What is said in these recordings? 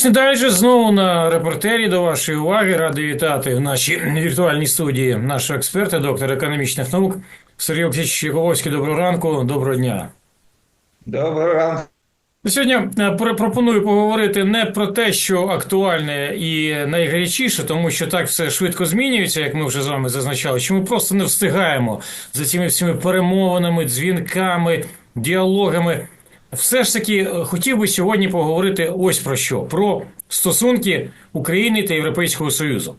Економічний дайджест знову на репортері до вашої уваги. Радий вітати в нашій віртуальній студії нашого експерта, доктора економічних наук Сергій Олексійович Якововський. Доброго ранку, доброго дня. Доброго ранку. Сьогодні е, пропоную поговорити не про те, що актуальне і найгарячіше, тому що так все швидко змінюється, як ми вже з вами зазначали, що ми просто не встигаємо за цими всіми перемовинами, дзвінками, діалогами. Все ж таки е, хотів би сьогодні поговорити ось про що: про стосунки України та Європейського Союзу.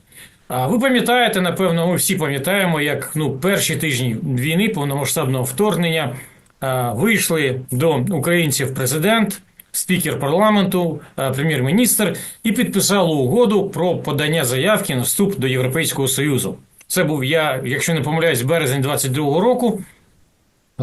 А ви пам'ятаєте, напевно, ми всі пам'ятаємо, як ну перші тижні війни, повномасштабного вторгнення а, вийшли до українців президент, спікер парламенту, а, прем'єр-міністр і підписали угоду про подання заявки на вступ до Європейського Союзу. Це був я, якщо не помиляюсь, березень 22-го року.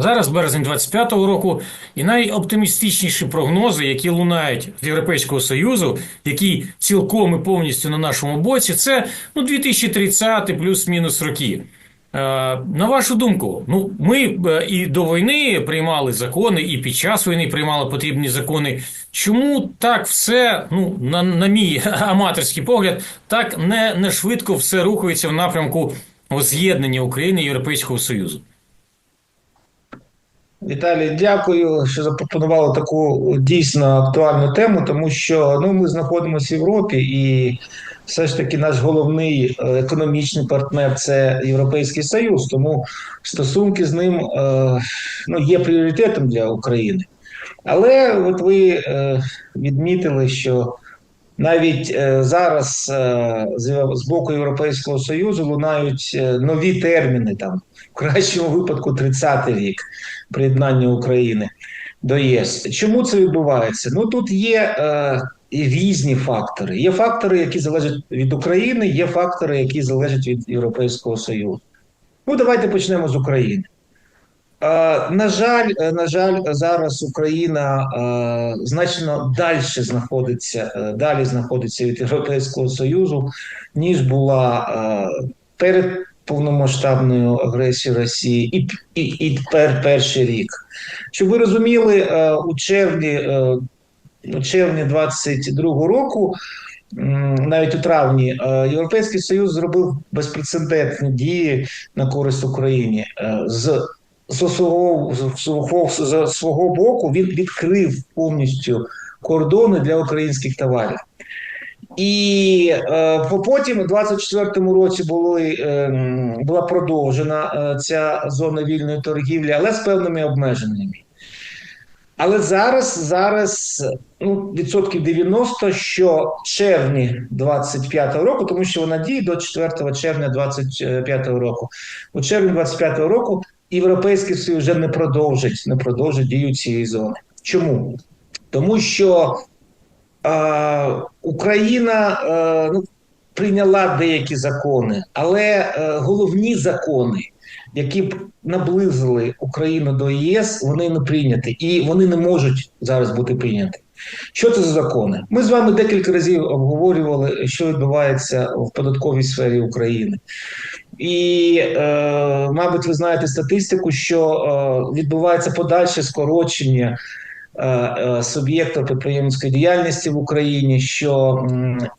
Зараз березень 25-го року, і найоптимістичніші прогнози, які лунають з Європейського Союзу, які цілком і повністю на нашому боці, це ну 2030 плюс-мінус роки. Е, на вашу думку, ну ми е, і до війни приймали закони, і під час війни приймали потрібні закони. Чому так все, ну на, на мій аматорський погляд, так не, не швидко все рухається в напрямку з'єднання України і Європейського Союзу? Віталій, дякую, що запропонували таку дійсно актуальну тему, тому що ну, ми знаходимося в Європі, і все ж таки наш головний е, економічний партнер це Європейський Союз. Тому стосунки з ним е, ну, є пріоритетом для України. Але от ви е, відмітили, що навіть зараз з, боку Європейського Союзу лунають нові терміни там в кращому випадку 30-й рік приєднання України до ЄС. Чому це відбувається? Ну тут є е, різні фактори. Є фактори, які залежать від України, є фактори, які залежать від Європейського Союзу. Ну, давайте почнемо з України. Е, на жаль, е, на жаль, зараз Україна е, значно далі знаходиться, далі знаходиться від Європейського Союзу, ніж була перед повномасштабною агресією Росії і, і, і пер, перший рік. Щоб ви розуміли, е, у червні, е, у червні 22-го року. Навіть у травні е, Європейський Союз зробив безпрецедентні дії на користь Україні з з свого, з свого боку він відкрив повністю кордони для українських товарів. І е, потім, у 24-му році, були, е, була продовжена е, ця зона вільної торгівлі, але з певними обмеженнями. Але зараз, зараз ну, відсотків 90, що червні 25-го року, тому що вона діє до 4 червня 25-го року. У червні 25-го року Європейський Союз вже не продовжить, не продовжить дію цієї зони. Чому? Тому що Україна е, ну, прийняла деякі закони, але е, головні закони, які б наблизили Україну до ЄС, вони не прийняті і вони не можуть зараз бути прийняті. Що це за закони? Ми з вами декілька разів обговорювали, що відбувається в податковій сфері України. І, е, мабуть, ви знаєте статистику, що е, відбувається подальше скорочення суб'єктів підприємницької діяльності в Україні. Що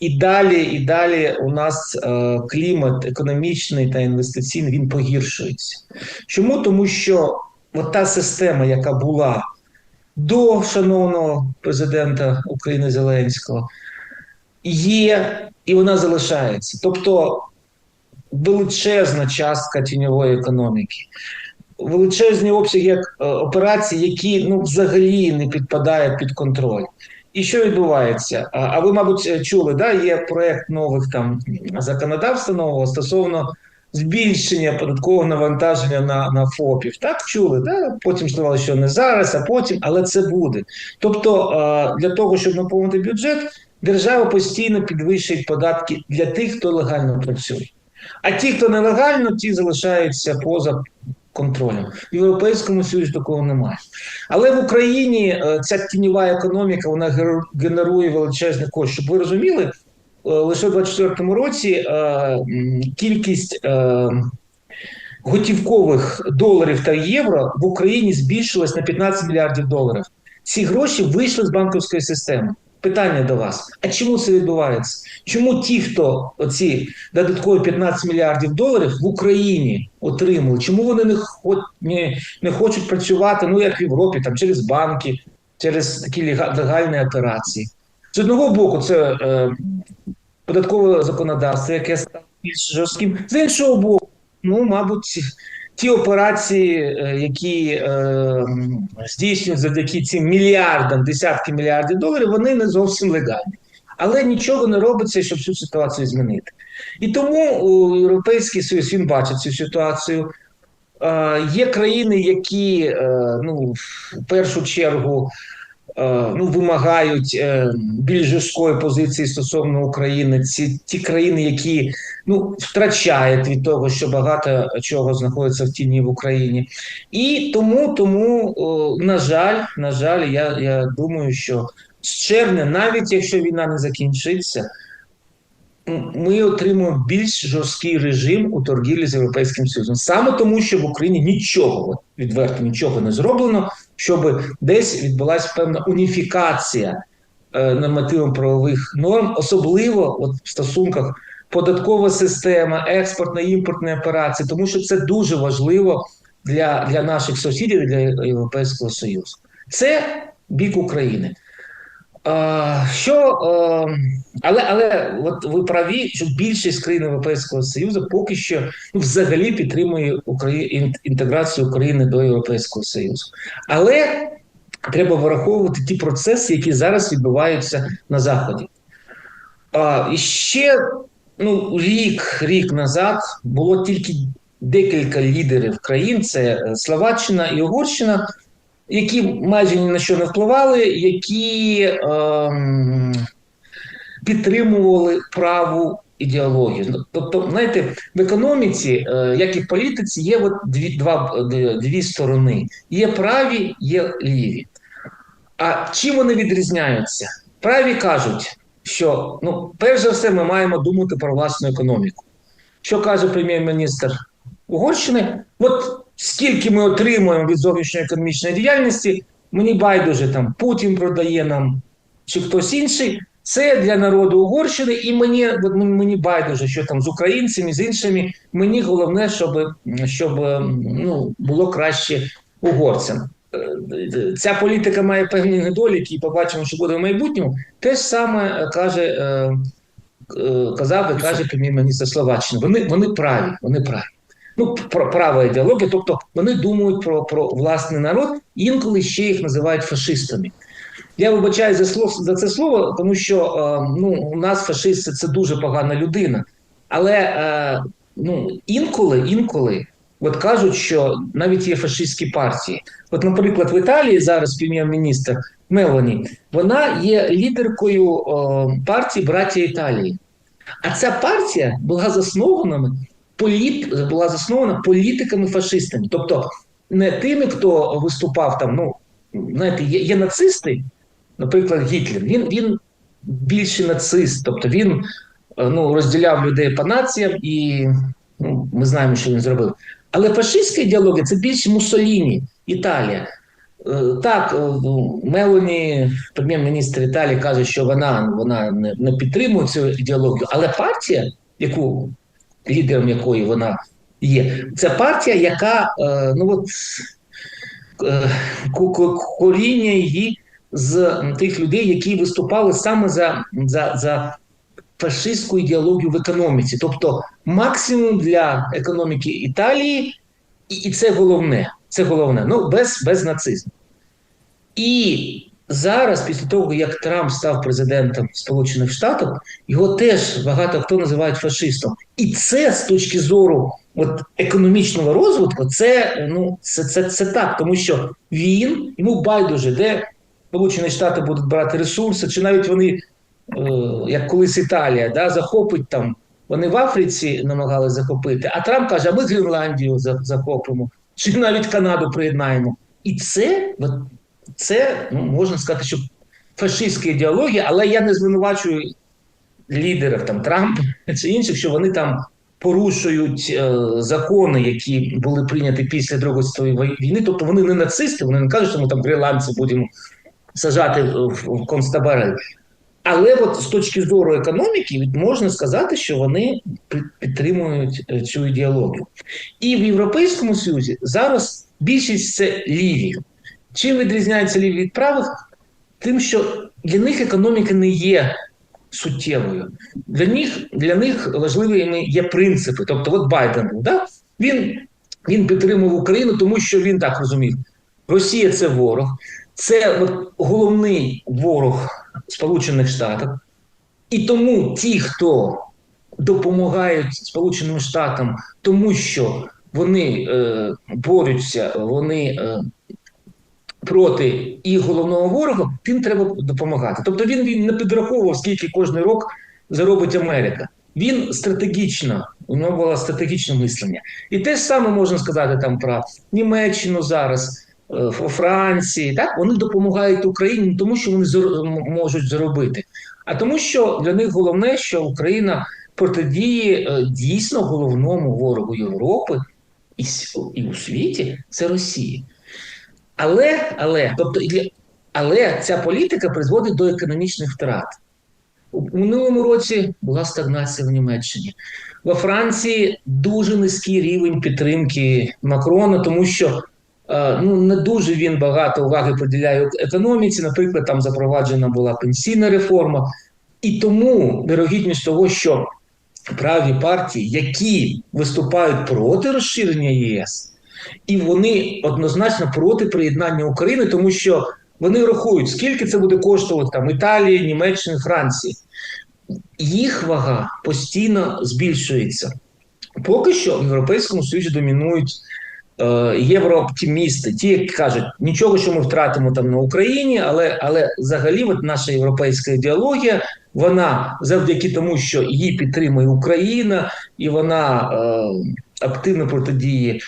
і далі, і далі у нас е, клімат економічний та інвестиційний він погіршується. Чому? Тому що от та система, яка була до шановного президента України Зеленського, є і вона залишається. Тобто величезна частка тіньової економіки, величезні обсяги як, е, операцій, які ну, взагалі не підпадають під контроль. І що відбувається? А, ви, мабуть, чули, да, є проект нових там законодавства нового стосовно збільшення податкового навантаження на на ФОПів. Так чули, да? потім сказали, що не зараз, а потім, але це буде. Тобто, е, для того, щоб наповнити бюджет, держава постійно підвищує податки для тих, хто легально працює. А ті, хто нелегально, ті залишаються поза контролем. В Європейському Союзі такого немає. Але в Україні е, ця тіньова економіка вона генерує величезні кошти. Щоб ви розуміли, е, лише в 2024 році е, кількість готівкових доларів та євро в Україні збільшилась на 15 мільярдів доларів. Ці гроші вийшли з банківської системи. Питання до вас: а чому це відбувається? Чому ті, хто оці додаткові 15 мільярдів доларів в Україні отримали, чому вони не, хо, не, не хочуть працювати, ну як в Європі, там через банки, через такі легальні операції? З одного боку, це е, податкове законодавство, яке стало більш жорстким. З іншого боку, ну, мабуть, ті операції, е, які е, здійснюють завдяки цим мільярдам, десятки мільярдів доларів, вони не зовсім легальні. Але нічого не робиться, щоб цю ситуацію змінити. І тому у Європейський Союз він бачить цю ситуацію. Е, Є країни, які е, ну, в першу чергу ну, вимагають е, більш жорсткої позиції стосовно України. Ці ті країни, які ну, втрачають від того, що багато чого знаходиться в тіні в Україні. І тому, тому на жаль, на жаль, я, я думаю, що з червня, навіть якщо війна не закінчиться, ми отримуємо більш жорсткий режим у торгівлі з Європейським Союзом. Саме тому, що в Україні нічого, відверто нічого не зроблено, щоб десь відбулася певна уніфікація е, нормативно-правових норм, особливо от в стосунках податкова система, експортна імпортна операції, тому що це дуже важливо для, для наших сусідів, для Європейського Союзу. Це бік України. А, що, е, але, але от ви праві, що більшість країн Європейського Союзу поки що ну, взагалі підтримує Украї... ін- інтеграцію України до Європейського Союзу. Але треба враховувати ті процеси, які зараз відбуваються на Заході. І ще ну, рік, рік назад було тільки декілька лідерів країн: це е, Словаччина і Угорщина, які майже ні на що не впливали, які ем, підтримували праву ідеологію. Тобто, знаєте, в економіці, е, як і в політиці, є от дві, два, е, дві сторони: є праві, є ліві. А чим вони відрізняються? Праві кажуть, що ну, перш за все, ми маємо думати про власну економіку. Що каже прем'єр-міністр Угорщини? От скільки ми отримуємо від зовнішньої економічної діяльності, мені байдуже там Путін продає нам чи хтось інший. Це для народу Угорщини, і мені мені байдуже, що там з українцями, з іншими. Мені головне, щоб, щоб ну, було краще угорцям. Е, Ця політика має певні недоліки, і побачимо, що буде в майбутньому. Те ж саме каже, е, е, казав і каже прем'єр-міністр Словаччини. Вони, вони праві, вони праві. Ну, про права ідеологія, тобто вони думають про, про власний народ, інколи ще їх називають фашистами. Я вибачаю за слово за це слово, тому що е, ну, у нас фашисти це дуже погана людина. Але е, ну, інколи, інколи от кажуть, що навіть є фашистські партії. От, наприклад, в Італії зараз прем'єр-міністр Мелоні, вона є лідеркою е, партії Братія Італії. А ця партія була заснована політ, була заснована політиками-фашистами, тобто не тими, хто виступав там. Ну знаєте, є, є нацисти, наприклад, Гітлер. Він він більше нацист, тобто він е, ну, розділяв людей по націям, і ну, ми знаємо, що він зробив. Але фашистська ідеологія це більше Муссоліні, Італія. Е, Так, е, ну, Мелоні, прем'єр-міністр Італії, каже, що вона вона не підтримує цю ідеологію, але партія, яку лідером якої вона є, це партія, яка е, ну от е, ко- ко- коріння її з тих людей, які виступали саме за, за, за фашистську ідеологію в економіці, тобто максимум для економіки Італії, і, і це головне. Це головне, ну без, без нацизму. І зараз, після того, як Трамп став президентом Сполучених Штатів, його теж багато хто називають фашистом. І це з точки зору от, економічного розвитку, це, ну, це, це, це так, тому що він йому байдуже, де Сполучені Штати будуть брати ресурси, чи навіть вони, е, як колись Італія, да, захопить там. Вони в Африці намагалися захопити, а Трамп каже: а ми Гренландію за- захопимо, чи навіть Канаду приєднаємо. І це, це ну, можна сказати, що фашистська ідеологія, але я не звинувачую лідерів там Трампа чи інших, що вони там порушують е, закони, які були прийняті після Другої світової війни. Тобто вони не нацисти, вони не кажуть, що ми там гриландці будемо сажати в, концтабори. Але от з точки зору економіки можна сказати, що вони підтримують е, цю ідеологію. І в Європейському Союзі зараз більшість це ліві. Чим відрізняється ліві від правих? Тим, що для них економіка не є суттєвою. Для них, для них важливими є принципи. Тобто, от Байден да? він, він підтримував Україну, тому що він так розумів: Росія це ворог, це головний ворог Сполучених Штатів. І тому ті, хто допомагають Сполученим Штатам, тому що вони е, борються, вони е, проти і головного ворога, тим треба допомагати. Тобто він, він не підраховував, скільки кожен рік заробить Америка. Він стратегічно, у нього було стратегічне мислення. І те ж саме можна сказати там про Німеччину зараз, е, у Франції. Так? Вони допомагають Україні не тому, що вони можуть заробити, а тому, що для них головне, що Україна протидіє е, дійсно головному ворогу Європи і у світі це Росія. Але, але, тобто, але ця політика призводить до економічних втрат. У минулому році була стагнація в Німеччині. Во Франції дуже низький рівень підтримки Макрона, тому що е, ну, не дуже він багато уваги приділяє економіці. Наприклад, там запроваджена була пенсійна реформа. І тому вирогідність того, що праві партії, які виступають проти розширення ЄС, і вони однозначно проти приєднання України, тому що вони рахують, скільки це буде коштувати там Італії, Німеччини, Франції. Їх вага постійно збільшується. Поки що в Європейському Союзі домінують е, єврооптимісти, ті, які кажуть, нічого, що ми втратимо там на Україні, але, але взагалі от наша європейська ідеологія, вона завдяки тому, що її підтримує Україна, і вона е, активно протидіє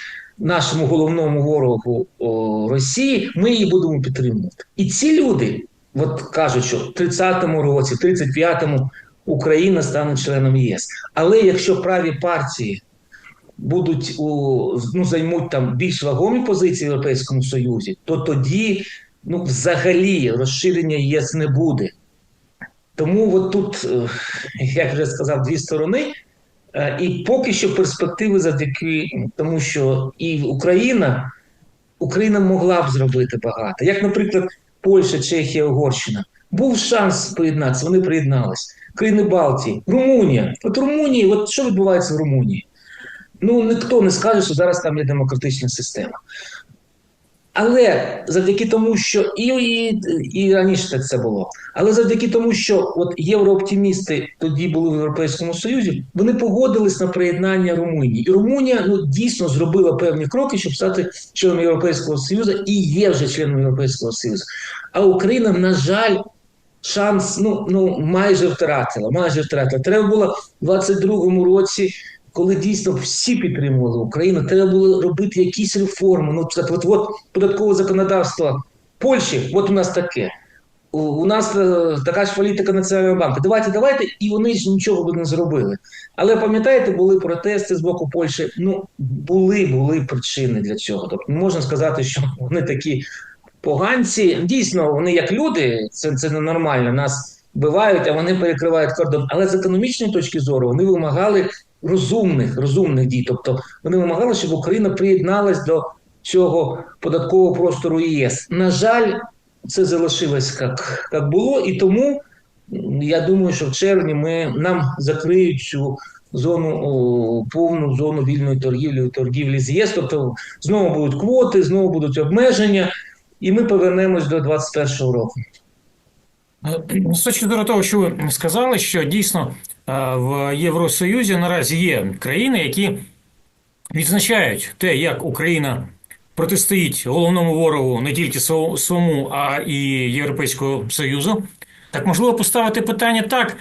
нашому головному ворогу о, Росії, ми її будемо підтримувати. І ці люди от кажуть, що в 30-му році, в 35-му Україна стане членом ЄС. Але якщо праві партії будуть у ну займуть там більш вагомі позиції в Європейському Союзі, то тоді ну взагалі розширення ЄС не буде. Тому от тут, е, як вже сказав, дві сторони. Е, І поки що перспективи завдяки тому, що і Україна, Україна могла б зробити багато. Як, наприклад, Польща, Чехія, Угорщина. Був шанс приєднатися, вони приєдналися. Країни Балтії, Румунія. От Румунії, от що відбувається в Румунії? Ну, ніхто не скаже, що зараз там є демократична система. Але завдяки тому, що і, і, і раніше це було, але завдяки тому, що от єврооптимісти тоді були в Європейському Союзі, вони погодились на приєднання Румунії. І Румунія ну дійсно зробила певні кроки, щоб стати членом Європейського Союзу, і є вже членом Європейського Союзу. А Україна, на жаль, шанс ну, ну майже втратила. Майже втратила. Треба було в 22-му році коли дійсно всі підтримували Україну, треба було робити якісь реформи. Ну, це от, от податкове законодавство Польщі, от у нас таке. У, нас е, така ж політика Національного банку. Давайте, давайте, і вони ж нічого б не зробили. Але пам'ятаєте, були протести з боку Польщі. Ну, були, були причини для цього. Тобто не можна сказати, що вони такі поганці. Дійсно, вони як люди, це, це ненормально. Нас вбивають, а вони перекривають кордон. Але з економічної точки зору вони вимагали розумних, розумних дій. Тобто вони вимагали, щоб Україна приєдналась до цього податкового простору ЄС. На жаль, це залишилось як, як було, і тому я думаю, що в червні ми нам закриють цю зону повну зону вільної торгівлі, торгівлі з ЄС. Тобто знову будуть квоти, знову будуть обмеження, і ми повернемось до 2021 року. З точки зору того, що ви сказали, що дійсно е, в Євросоюзі наразі є країни, які відзначають те, як Україна протистоїть головному ворогу не тільки сво- своєму, а і Європейського Союзу. Так можливо поставити питання так.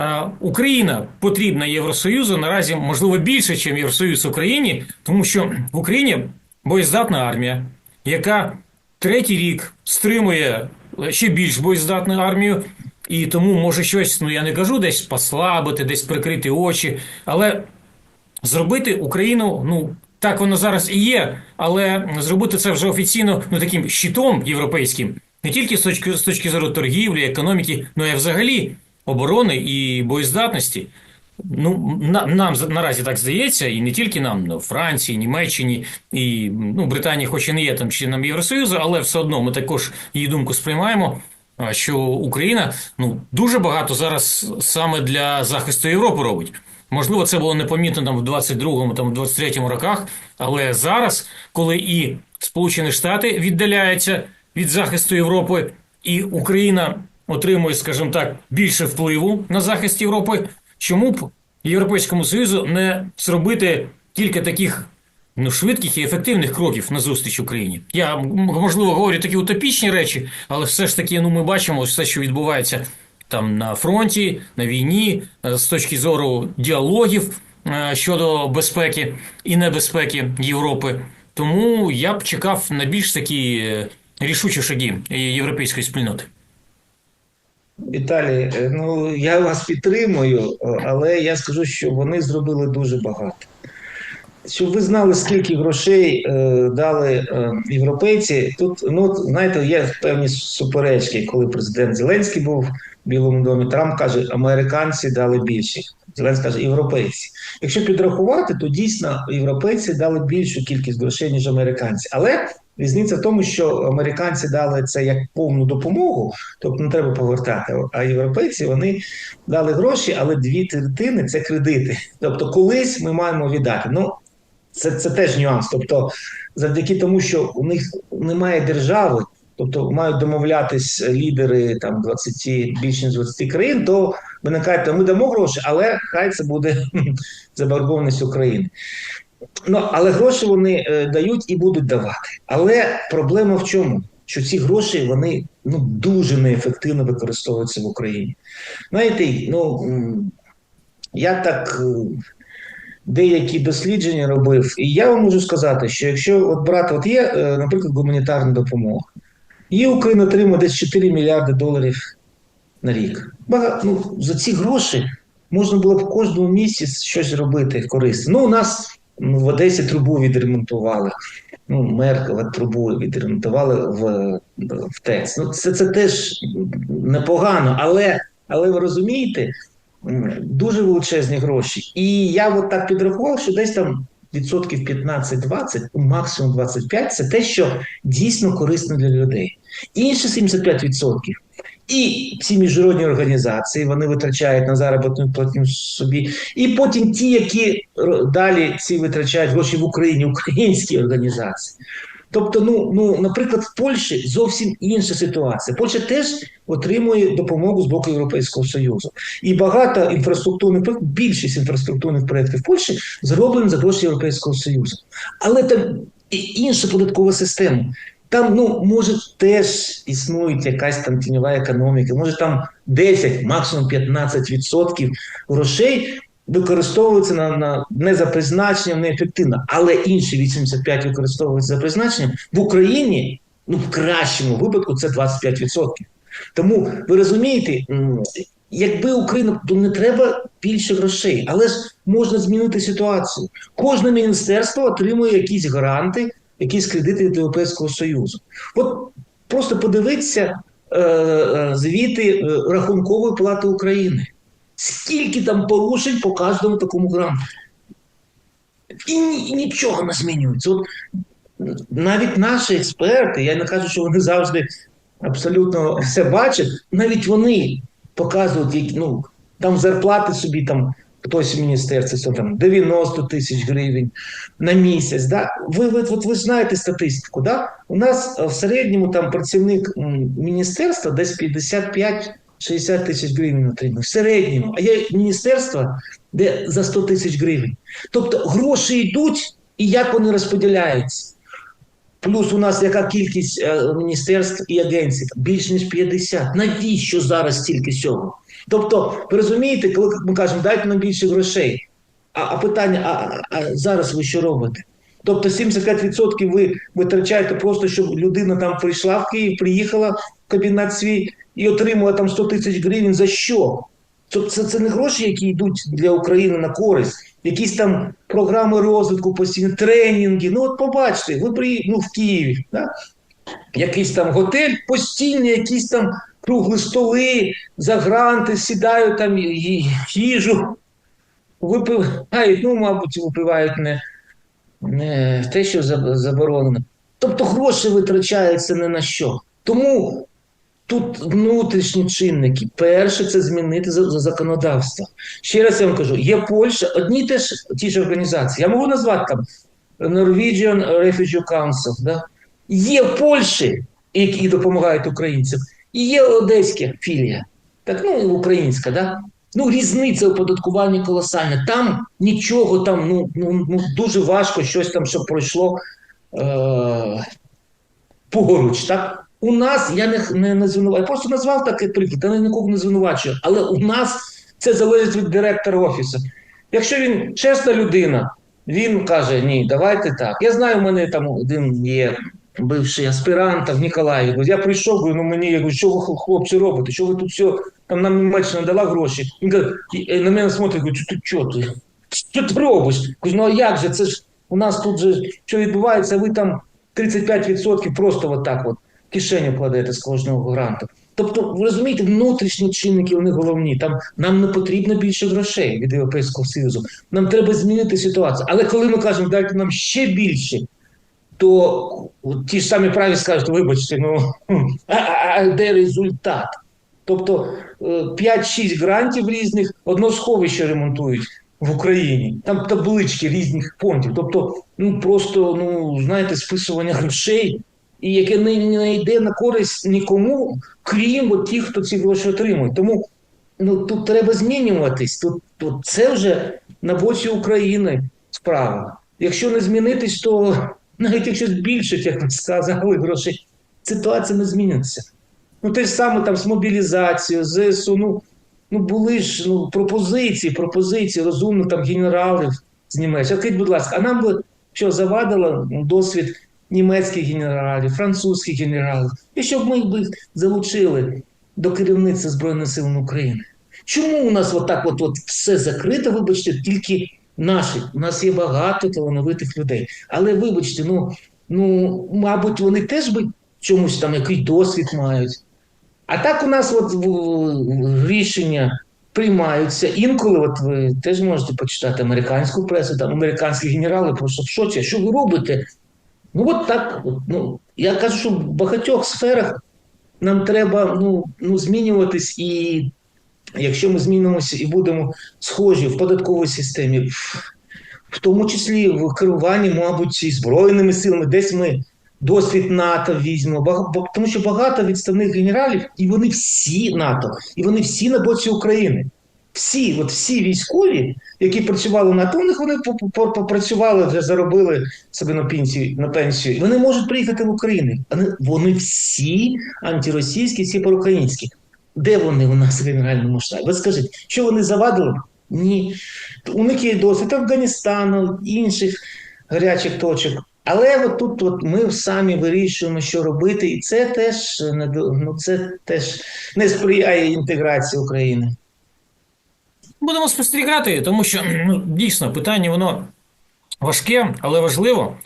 е, Україна потрібна Євросоюзу наразі можливо більше, ніж Євросоюз Україні, тому що в Україні боєздатна армія, яка третій рік стримує ще більш боєздатну армію, і тому може щось, ну я не кажу, десь послабити, десь прикрити очі, але зробити Україну, ну так воно зараз і є, але зробити це вже офіційно ну таким щитом європейським, не тільки з точки, з точки зору торгівлі, економіки, ну і взагалі оборони і боєздатності. Ну, на, нам за- наразі так здається, і не тільки нам, ну, Франції, Німеччині і ну, Британія, хоч і не є там членом Євросоюзу, але все одно ми також її думку сприймаємо. Що Україна ну дуже багато зараз саме для захисту Європи робить. Можливо, це було непомітно там в 22-му, там в 23-му роках, але зараз, коли і Сполучені Штати віддаляються від захисту Європи, і Україна отримує, скажімо так, більше впливу на захист Європи, чому б Європейському Союзу не зробити кілька таких ну, швидких і ефективних кроків на зустріч Україні? Я можливо говорю такі утопічні речі, але все ж таки ну, ми бачимо все, що відбувається там на фронті, на війні, е, з точки зору діалогів е, щодо безпеки і небезпеки Європи. Тому я б чекав на більш такі е, рішучі шаги європейської спільноти. Віталій, е, ну я вас підтримую, е, але я скажу, що вони зробили дуже багато. Щоб ви знали, скільки грошей е, дали е, європейці, тут ну знаєте, є певні суперечки, коли президент Зеленський був в Білому домі. Трамп каже, американці дали більше. Зеленський каже, європейці. Якщо підрахувати, то дійсно європейці дали більшу кількість грошей, ніж американці. Але різниця в тому, що американці дали це як повну допомогу, тобто не треба повертати. А європейці вони дали гроші, але дві третини це кредити. Тобто, колись ми маємо віддати. Ну це, це теж нюанс. Тобто, завдяки тому, що у них немає держави, тобто мають домовлятись лідери там 20, більше ніж 20 країн, то виникає, ми дамо гроші, але хай це буде заборгованість України. Ну, але гроші вони е, дають і будуть давати. Але проблема в чому? Що ці гроші вони ну дуже неефективно використовуються в Україні. Знаєте, ну я так е, деякі дослідження робив, і я вам можу сказати, що якщо от брати, от є, е, наприклад, гуманітарна допомога, і Україна отримує десь 4 мільярди доларів на рік. Бага, ну, за ці гроші можна було б в кожному місці щось робити корисне. Ну, у нас в Одесі трубу відремонтували. Ну, Меркова трубу відремонтували в, в ТЕЦ. Ну, це, це теж непогано, але, але ви розумієте, дуже величезні гроші. І я от так підрахував, що десь там відсотків 15-20, максимум 25 це те, що дійсно корисно для людей. Інші 75% і ці міжнародні організації вони витрачають на заробітну платню собі, і потім ті, які далі ці витрачають гроші в Україні, українські організації. Тобто, ну, ну, наприклад, в Польщі зовсім інша ситуація. Польща теж отримує допомогу з боку Європейського Союзу. І багато інфраструктурних проєктів, більшість інфраструктурних проєктів в Польщі зроблені за гроші Європейського Союзу. Але там і інша податкова система. Там, ну, може, теж існує якась там тіньова економіка, може там 10, максимум 15% грошей використовуються на, на не за призначенням, неефективно, але інші 85 використовуються за призначенням. В Україні, ну, в кращому випадку, це 25%. Тому ви розумієте, якби Україна, то не треба більше грошей, але ж можна змінити ситуацію. Кожне міністерство отримує якісь гранти, якісь кредити від Європейського Союзу. От просто подивіться е, е, звіти е, Рахункової палати України. Скільки там порушень по кожному такому гранту. І, і нічого не змінюється. От навіть наші експерти, я не кажу, що вони завжди абсолютно все бачать, навіть вони показують, які, ну, там зарплати собі там хтось в міністерстві це там 90 тисяч гривень на місяць. Да? Ви, ви, от ви знаєте статистику, да? у нас е, в середньому там працівник міністерства десь 55-60 тисяч гривень отримує. В середньому. А є міністерства, де за 100 тисяч гривень. Тобто гроші йдуть, і як вони розподіляються. Плюс у нас яка кількість е, міністерств і агенцій? Більш ніж 50. Навіщо зараз стільки всього? Тобто, ви розумієте, коли ми кажемо, дайте нам більше грошей. А, а питання: а, а зараз ви що робите? Тобто 75% ви витрачаєте просто, щоб людина там прийшла в Київ, приїхала в кабінет свій і отримала там 100 тисяч гривень. За що? Тобто це, це не гроші, які йдуть для України на користь, якісь там програми розвитку, постійні тренінги. Ну от побачите, ви при ну, в Києві. Да? якийсь там готель, постійні якісь там круглі столи, за гранти, сідають там їжу, випивають, ну, мабуть, випивають не, не те, що заборонено. Тобто гроші витрачаються не на що. Тому тут внутрішні чинники. Перше це змінити за- за законодавство. Ще раз я вам кажу: є Польща, одні теж ті ж організації. Я можу назвати там Norwegian Refugee Council. Да? Є Польщі, які допомагають українцям, і є одеська філія, так ну українська, да? Ну, різниця у податкуванні колосальна. Там нічого там, ну, ну, ну дуже важко щось там, щоб пройшло е- поруч. Так? У нас я не, не, не звинувачую, просто назвав такий приклад, я нікого не звинувачую. Але у нас це залежить від директора офісу. Якщо він чесна людина, він каже: ні, давайте так. Я знаю, у мене там один є бивший аспірант в Ніколаєві. Я прийшов, ну мені я що ви хлопці робите? Що ви тут все? Там нам Німеччина дала гроші. Він каже, на мене смотрить, говорить, ти що ти? Що ти робиш? Кажу, ну а як же? Це ж у нас тут же що відбувається, ви там 35% просто отак от кишеню кладете з кожного гранту. Тобто, ви розумієте, внутрішні чинники вони головні. Там нам не потрібно більше грошей від Європейського Союзу. Нам треба змінити ситуацію. Але коли ми кажемо, дайте нам ще більше, то ті ж самі праві скажуть, вибачте, ну а, а, а де результат? Тобто е, 5-6 грантів різних, одно сховище ремонтують в Україні. Там таблички різних фондів. Тобто, ну просто ну знаєте, списування грошей, і яке не, не йде на користь нікому, крім от тих, хто ці гроші отримує. Тому ну тут треба змінюватись. Тут, тут це вже на боці України справа. Якщо не змінитись, то навіть якщо збільшить, як ви сказали, грошей, ситуація не зміниться. Ну, те ж саме там з мобілізацією, ЗСУ, ну, ну були ж ну, пропозиції, пропозиції розумних там генералів з Німеччини. Скажіть, будь ласка, а нам би що завадило досвід німецьких генералів, французьких генералів, і щоб ми їх залучили до керівництва Збройних сил України. Чому у нас отак от, от все закрито, вибачте, тільки наші? У нас є багато талановитих людей. Але вибачте, ну, ну мабуть, вони теж би чомусь там якийсь досвід мають. А так у нас от рішення приймаються. Інколи, от ви теж можете почитати американську пресу, там американські генерали просто в шоці, що ви робите? Ну, от так. Ну, я кажу, що в багатьох сферах нам треба ну, ну, змінюватись, і якщо ми змінимося і будемо схожі в податковій системі, в, тому числі в керуванні, мабуть, і збройними силами, десь ми досвід НАТО візьмемо, тому що багато відставних генералів, і вони всі НАТО, і вони всі на боці України. Всі, от всі військові, які працювали на у вони по- по- попрацювали, вже заробили собі на пенсію, на пенсію. Вони можуть приїхати в Україну. Вони, вони всі антиросійські, всі проукраїнські. Де вони у нас в генеральному штабі? Ви скажіть, що вони завадили? Ні. У них є досвід Афганістану, інших гарячих точок. Але от тут от ми самі вирішуємо, що робити, і це теж не ну, це теж не сприяє інтеграції України. Будемо спостерігати, тому що ну, дійсно питання воно важке, але важливо.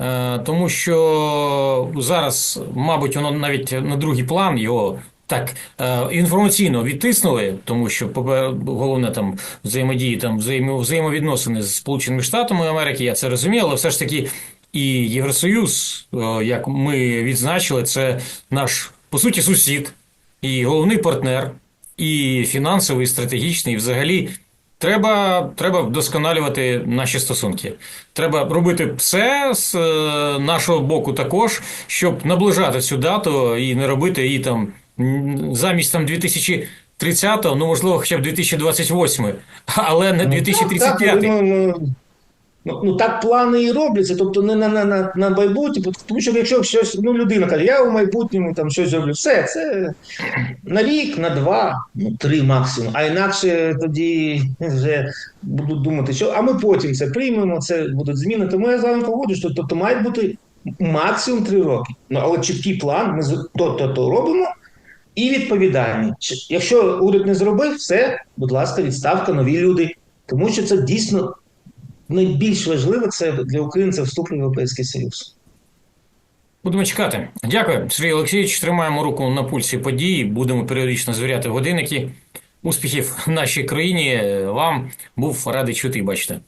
Е, Тому що зараз, мабуть, воно навіть на другий план його так е, інформаційно відтиснули, тому що головне там взаємодії, там взаємо, взаємовідносини з Сполученими Штатами Америки, я це розумію, але все ж таки і Євросоюз, е, як ми відзначили, це наш по суті сусід і головний партнер, і фінансовий, і стратегічний, і взагалі. Треба, треба вдосконалювати наші стосунки. Треба робити все з е, нашого боку також, щоб наближати цю дату і не робити її там замість там 2030-го, ну можливо, хоча б 2028, але не Ну, 2035. Ну, ну, так плани і робляться, тобто не на, на, на, на майбутнє, тому що якщо щось, ну людина каже, я у майбутньому там щось зроблю, все, це на рік, на два, ну три максимум. А інакше тоді вже будуть думати, що а ми потім це приймемо, це будуть зміни. Тому я з вами погоджуюсь, що тобто має бути максимум три роки. Ну але чіткий план, ми то-то-то робимо. І відповідальні. Якщо уряд не зробив, все, будь ласка, відставка, нові люди. Тому що це дійсно найбільш важливе це для України це вступ в Європейський Союз. Будемо чекати. Дякую, Сергій Олексійович. Тримаємо руку на пульсі подій. Будемо періодично звіряти годинники. Успіхів нашій країні. Вам був радий чути і бачити.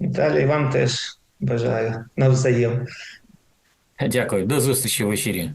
Віталій, вам теж бажаю навзаєм. Дякую, до зустрічі в ефірі.